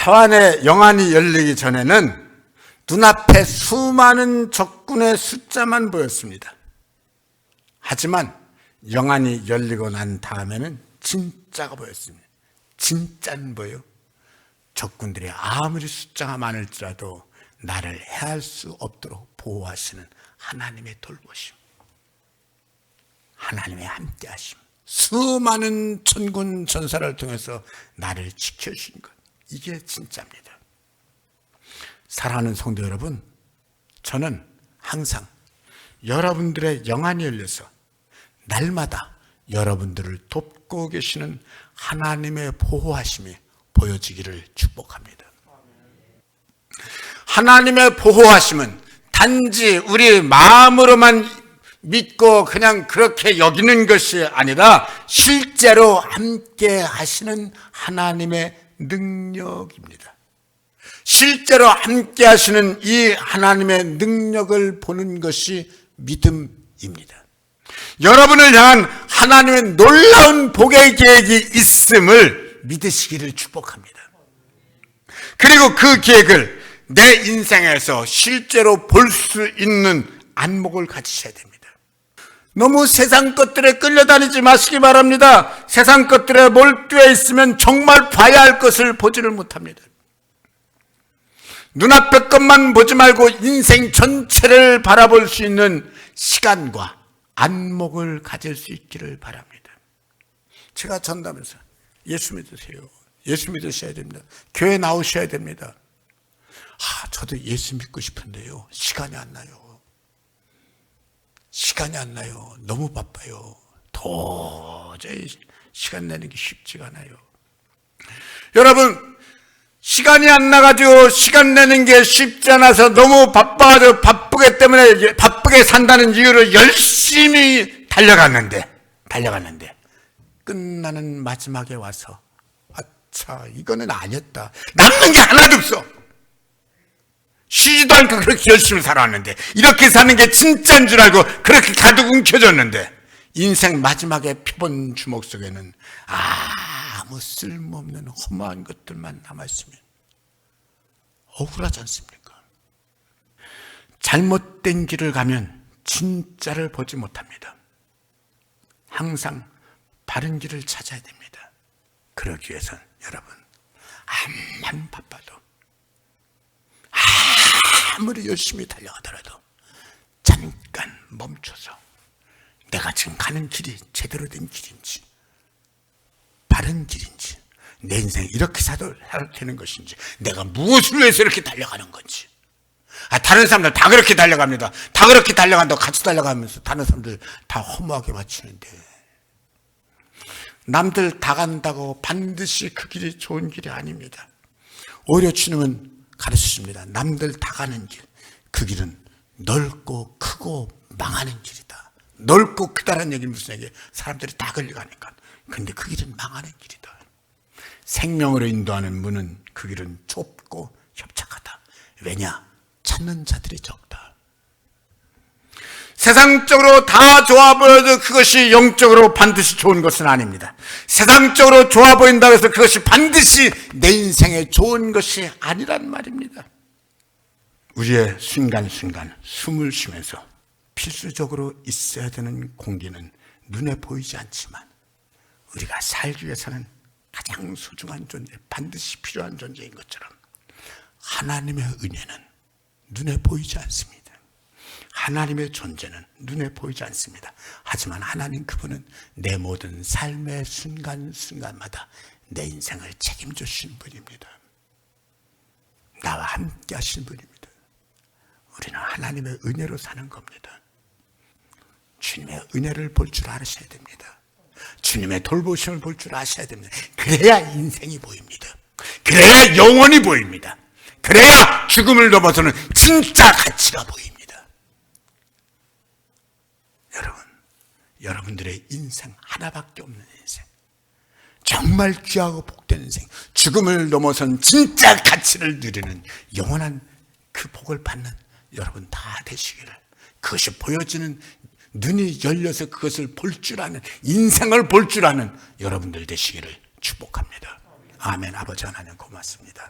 차원의 영안이 열리기 전에는 눈앞에 수많은 적군의 숫자만 보였습니다. 하지만 영안이 열리고 난 다음에는 진짜가 보였습니다. 진짜는 뭐예요? 적군들이 아무리 숫자가 많을지라도 나를 해할 수 없도록 보호하시는 하나님의 돌보심. 하나님의 함께하심. 수많은 천군 전사를 통해서 나를 지켜주신 것. 이게 진짜입니다. 사랑하는 성도 여러분, 저는 항상 여러분들의 영안이 열려서 날마다 여러분들을 돕고 계시는 하나님의 보호하심이 보여지기를 축복합니다. 하나님의 보호하심은 단지 우리 마음으로만 믿고 그냥 그렇게 여기는 것이 아니라 실제로 함께 하시는 하나님의 능력입니다. 실제로 함께 하시는 이 하나님의 능력을 보는 것이 믿음입니다. 여러분을 향한 하나님의 놀라운 복의 계획이 있음을 믿으시기를 축복합니다. 그리고 그 계획을 내 인생에서 실제로 볼 수 있는 안목을 가지셔야 됩니다. 너무 세상 것들에 끌려다니지 마시기 바랍니다. 세상 것들에 몰두해 있으면 정말 봐야 할 것을 보지를 못합니다. 눈앞의 것만 보지 말고 인생 전체를 바라볼 수 있는 시간과 안목을 가질 수 있기를 바랍니다. 제가 전담해서 예수 믿으세요. 예수 믿으셔야 됩니다. 교회 나오셔야 됩니다. 아, 저도 예수 믿고 싶은데요. 시간이 안 나요. 시간이 안 나요. 너무 바빠요. 도저히 시간 내는 게 쉽지가 않아요. 여러분, 시간이 안 나가지고 시간 내는 게 쉽지 않아서 너무 바빠서 바쁘기 때문에 바쁘게 산다는 이유로 열심히 달려갔는데, 달려갔는데, 끝나는 마지막에 와서, 아차, 이거는 아니었다. 남는 게 하나도 없어. 쉬지도 않고 그렇게 열심히 살아왔는데, 이렇게 사는 게 진짜인 줄 알고 그렇게 가득 움켜졌는데, 인생 마지막에 펴본 주먹 속에는 아무 쓸모없는 허무한 것들만 남아있으면 억울하지 않습니까? 잘못된 길을 가면 진짜를 보지 못합니다. 항상 바른 길을 찾아야 됩니다. 그러기 위해서는 여러분, 암만 바빠도, 아무리 열심히 달려가더라도 잠깐 멈춰서 내가 지금 가는 길이 제대로 된 길인지, 바른 길인지, 내 인생 이렇게 살아도 되는 것인지, 내가 무엇을 위해서 이렇게 달려가는 건지. 아, 다른 사람들 다 그렇게 달려갑니다. 다 그렇게 달려간다고 같이 달려가면서 다른 사람들 다 허무하게 마치는데. 남들 다 간다고 반드시 그 길이 좋은 길이 아닙니다. 오히려 주님은 가르치십니다. 남들 다 가는 길. 그 길은 넓고 크고 망하는 길이다. 넓고 크다는 얘기는 무슨 얘기예요? 사람들이 다 걸려가니까. 근데 그 길은 망하는 길이다. 생명으로 인도하는 문은 그 길은 좁고 협착하다. 왜냐? 찾는 자들이 적다. 세상적으로 다 좋아 보여도 그것이 영적으로 반드시 좋은 것은 아닙니다. 세상적으로 좋아 보인다고 해서 그것이 반드시 내 인생에 좋은 것이 아니란 말입니다. 우리의 순간순간 숨을 쉬면서 필수적으로 있어야 되는 공기는 눈에 보이지 않지만 우리가 살기 위해서는 가장 소중한 존재, 반드시 필요한 존재인 것처럼 하나님의 은혜는 눈에 보이지 않습니다. 하나님의 존재는 눈에 보이지 않습니다. 하지만 하나님 그분은 내 모든 삶의 순간순간마다 내 인생을 책임져 주신 분입니다. 나와 함께 하신 분입니다. 우리는 하나님의 은혜로 사는 겁니다. 주님의 은혜를 볼 줄 아셔야 됩니다. 주님의 돌보심을 볼 줄 아셔야 됩니다. 그래야 인생이 보입니다. 그래야 영원히 보입니다. 그래야 죽음을 넘어서는 진짜 가치가 보입니다. 여러분, 여러분들의 인생 하나밖에 없는 인생. 정말 귀하고 복된 인생. 죽음을 넘어선 진짜 가치를 누리는 영원한 그 복을 받는 여러분 다 되시기를. 그것이 보여지는 눈이 열려서 그것을 볼 줄 아는, 인생을 볼 줄 아는 여러분들 되시기를 축복합니다. 아멘. 아버지 하나님 고맙습니다.